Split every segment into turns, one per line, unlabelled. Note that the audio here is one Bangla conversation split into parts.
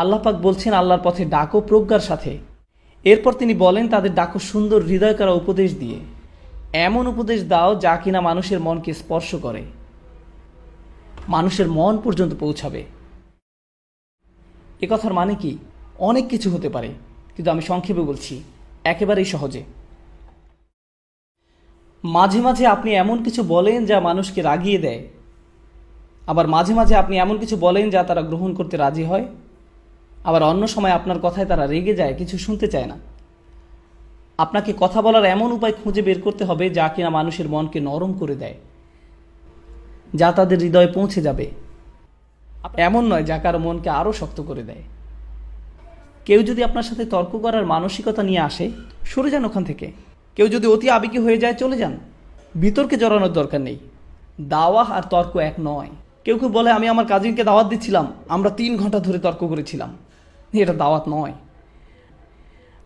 আল্লাহ পাক বলছেন আল্লাহর পথে ডাকো প্রজ্ঞার সাথে। এরপর তিনি বলেন, তাদের ডাকো সুন্দর হৃদয় করা উপদেশ দিয়ে। এমন উপদেশ দাও যা কিনা মানুষের মনকে স্পর্শ করে। মানুষের মন পর্যন্ত পৌঁছাবে। এ কথার মানে কি? অনেক কিছু হতে পারে, কিন্তু আমি সংক্ষেপে বলছি, একেবারেই সহজে। মাঝে মাঝে আপনি এমন কিছু বলেন যা মানুষকে রাগিয়ে দেয়। আবার মাঝে মাঝে আপনি এমন কিছু বলেন যা তারা গ্রহণ করতে রাজি হয়। আবার অন্য সময় আপনার কথায় তারা রেগে যায়, কিছু শুনতে চায় না। আপনাকে কথা বলার এমন উপায় খুঁজে বের করতে হবে যা কিনা মানুষের মনকে নরম করে দেয়। যা তাদের হৃদয়ে পৌঁছে যাবে। এমন নয় যা কারও মনকে আরও শক্ত করে দেয়। কেউ যদি আপনার সাথে তর্ক করার মানসিকতা নিয়ে আসে, সরে যান ওখান থেকে। কেউ যদি অতি আবেগী হয়ে যায়, চলে যান। বিতর্কে জড়ানোর দরকার নেই। দাওয়া আর তর্ক এক নয়। কেউ কেউ বলে, আমি আমার কাজিনকে দাওয়াত দিচ্ছিলাম। আমরা তিন ঘণ্টা ধরে তর্ক করেছিলাম। এটা দাওয়াত নয়।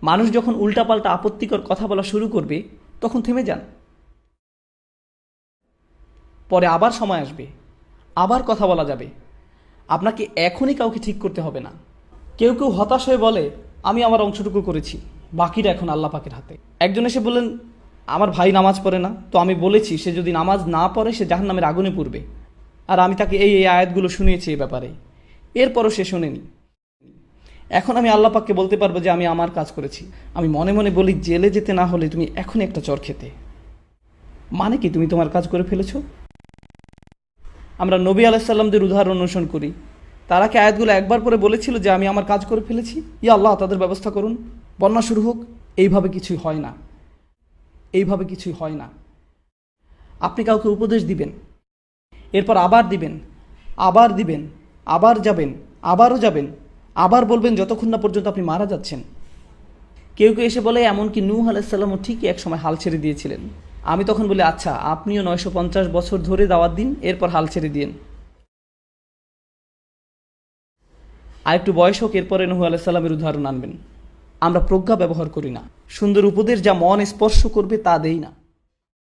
মানুষ যখন উল্টাপাল্টা আপত্তিকর কথা বলা শুরু করবে, তখন থেমে যান। পরে আবার সময় আসবে, আবার কথা বলা যাবে। আপনাকে এখনই কাউকে ঠিক করতে হবে না। কেউ কেউ হতাশ হয়ে বলে, আমি আমার অংশটুকু করেছি, বাকিটা এখন আল্লাহ পাকের হাতে। একজন এসে বললেন, আমার ভাই নামাজ পড়ে না। তো আমি বলেছি, সে যদি নামাজ না পড়ে, সে জাহান নামের আগুনে পড়বে। আর আমি তাকে এই এই আয়াতগুলো শুনিয়েছি এ ব্যাপারে। এরপরও সে শোনেনি। এখন আমি আল্লাহ পাককে বলতে পারব যে আমি আমার কাজ করেছি। আমি মনে মনে বলি, জেলে যেতে না হলে তুমি এখনই একটা চর খেতে। মানে কি তুমি তোমার কাজ করে ফেলেছো? আমরা নবী আলাইসাল্লামদের উদাহরণ অনুসরণ করি। তারা কি আয়াতগুলো একবার পরে বলেছিল যে, আমি আমার কাজ করে ফেলেছি? ইয়া আল্লাহ, তাদের ব্যবস্থা করুন। বন্যা শুরু হোক। এইভাবে কিছুই হয় না। এইভাবে কিছুই হয় না। আপনি কাউকে উপদেশ দিবেন। এরপর আবার দিবেন। আবার দিবেন। আবার যাবেন। আবারও যাবেন। আবার বলবেন, যতক্ষণ না পর্যন্ত আপনি মারা যাচ্ছেন। কেউ কেউ এসে বলে, এমনকি নূহ আলাইসাল্লামও ঠিকই এক সময় হাল ছেড়ে দিয়েছিলেন। আমি তখন বলি আচ্ছা আপনিও নয়শো পঞ্চাশ বছর ধরে দাওয়াত দিন, এরপর হাল ছেড়ে দিন আর একটু বয়স হোক, এরপরে নূহ আলাইসাল্লামের উদাহরণ আনবেন। আমরা প্রজ্ঞা ব্যবহার করি না। সুন্দর উপদেশ যা মন স্পর্শ করবে তা দেই না।